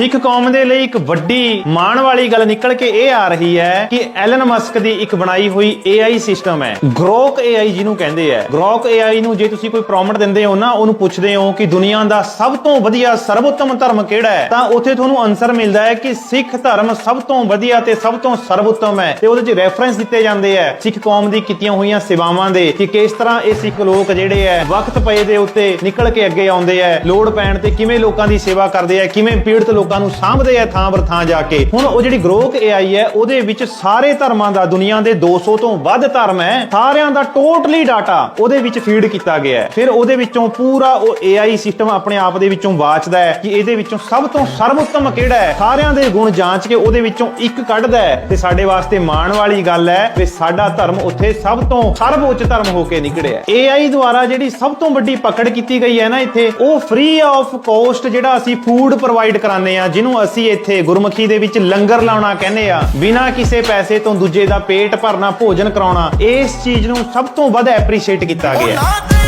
ਸਿੱਖ ਕੌਮ ਦੇ ਲਈ ਇੱਕ ਵੱਡੀ ਮਾਣ ਵਾਲੀ ਗੱਲ ਨਿਕਲ ਕੇ ਇਹ ਆ ਰਹੀ ਹੈ ਕਿ ਐਲਨ ਮਸਕ ਦੀ ਇੱਕ ਬਣਾਈ ਹੋਈ AI ਸਿਸਟਮ ਹੈ। ਗ੍ਰੋਕ AI ਜਿਹਨੂੰ ਕਹਿੰਦੇ ਆ। ਗ੍ਰੋਕ AI ਨੂੰ ਜੇ ਤੁਸੀਂ ਕੋਈ ਪ੍ਰੋਮਪਟ ਦਿੰਦੇ ਹੋ ਨਾ, ਉਹਨੂੰ ਪੁੱਛਦੇ ਹੋ ਕਿ ਦੁਨੀਆ ਦਾ ਸਭ ਤੋਂ ਵਧੀਆ ਸਰਵੋਤਮ ਧਰਮ ਕਿਹੜਾ ਹੈ, ਤਾਂ ਉੱਥੇ ਤੁਹਾਨੂੰ ਆਨਸਰ ਮਿਲਦਾ ਹੈ ਕਿ ਸਿੱਖ ਧਰਮ ਸਭ ਤੋਂ ਵਧੀਆ ਤੇ ਸਭ ਤੋਂ ਸਰਵੋਤਮ ਹੈ। ਤੇ ਉਹਦੇ 'ਚ ਰੈਫਰੈਂਸ ਦਿੱਤੇ ਜਾਂਦੇ ਆ ਸਿੱਖ ਕੌਮ ਦੀ ਕੀਤੀਆਂ ਹੋਈਆਂ ਸੇਵਾਵਾਂ ਦੇ ਕਿ ਕਿਸ ਤਰ੍ਹਾਂ ਇਹ ਸਿੱਖ ਲੋਕ ਜਿਹੜੇ ਆ ਵਕਤ ਪਏ ਦੇ ਉੱਤੇ ਨਿਕਲ ਕੇ ਅੱਗੇ ਆਉਂਦੇ ਆ ਲੋੜ ਪੈਣ ਤੇ ਕਿਵੇਂ ਲੋਕਾਂ ਦੀ ਸੇਵਾ ਕਰਦੇ ਆ ਕਿਵੇਂ ਪੀੜਤ ਲੋਕ ਨੂੰ ਸਾਂਭਦੇ ਆ ਥਾਂ ਬਰ ਥਾਂ ਜਾ ਕੇ। ਹੁਣ ਉਹ ਜਿਹੜੀ ਗ੍ਰੋਕ AI ਹੈ, ਉਹਦੇ ਵਿੱਚ ਸਾਰੇ ਧਰਮਾਂ ਦਾ, ਦੁਨੀਆ ਦੇ 200 ਤੋਂ ਵੱਧ ਧਰਮ ਹੈ। ਸਾਰਿਆਂ ਦਾ ਟੋਟਲੀ ਡਾਟਾ ਉਹਦੇ ਵਿੱਚ ਫੀਡ ਕੀਤਾ ਗਿਆ ਹੈ। ਫਿਰ ਉਹਦੇ ਵਿੱਚੋਂ ਪੂਰਾ ਉਹ AI ਸਿਸਟਮ ਆਪਣੇ ਆਪ ਦੇ ਵਿੱਚੋਂ ਵਾਚਦਾ ਹੈ ਕਿ ਇਹਦੇ ਵਿੱਚੋਂ ਸਭ ਤੋਂ ਸਰਵੋਤਮ ਕਿਹੜਾ ਹੈ? ਸਾਰਿਆਂ ਦੇ ਗੁਣ ਜਾਂਚ ਕੇ ਉਹਦੇ ਵਿੱਚੋਂ ਇੱਕ ਕੱਢਦਾ ਹੈ। ਤੇ ਸਾਡੇ ਵਾਸਤੇ ਮਾਣ ਵਾਲੀ ਗੱਲ ਹੈ ਕਿ ਸਾਡਾ ਧਰਮ ਉੱਥੇ ਸਭ ਤੋਂ ਸਰਵਉੱਚ ਧਰਮ ਹੋ ਕੇ ਨਿਕੜਿਆ AI ਦੁਆਰਾ ਜਿਹੜੀ ਸਭ ਤੋਂ ਵੱਡੀ ਪਕੜ ਕੀਤੀ ਗਈ ਹੈ ਨਾ ਇੱਥੇ, ਉਹ ਫ੍ਰੀ ਆਫ ਕੋਸਟ ਜਿਹੜਾ ਅਸੀਂ ਫੂਡ ਪ੍ਰੋਵਾਈਡ ਕਰਾਉਂਦੇ ਆ, ਜਿਹਨੂੰ ਅਸੀਂ ਇੱਥੇ ਗੁਰਮੁਖੀ ਦੇ ਵਿੱਚ ਲੰਗਰ ਲਾਉਣਾ ਕਹਿੰਦੇ ਆ। ਬਿਨਾਂ ਕਿਸੇ ਪੈਸੇ ਤੋਂ ਦੂਜੇ ਦਾ ਪੇਟ ਭਰਨਾ, ਭੋਜਨ ਕਰਾਉਣਾ, ਇਸ ਚੀਜ਼ ਨੂੰ ਸਭ ਤੋਂ ਵੱਧ ਐਪਰੀਸ਼ੀਏਟ ਕੀਤਾ ਗਿਆ।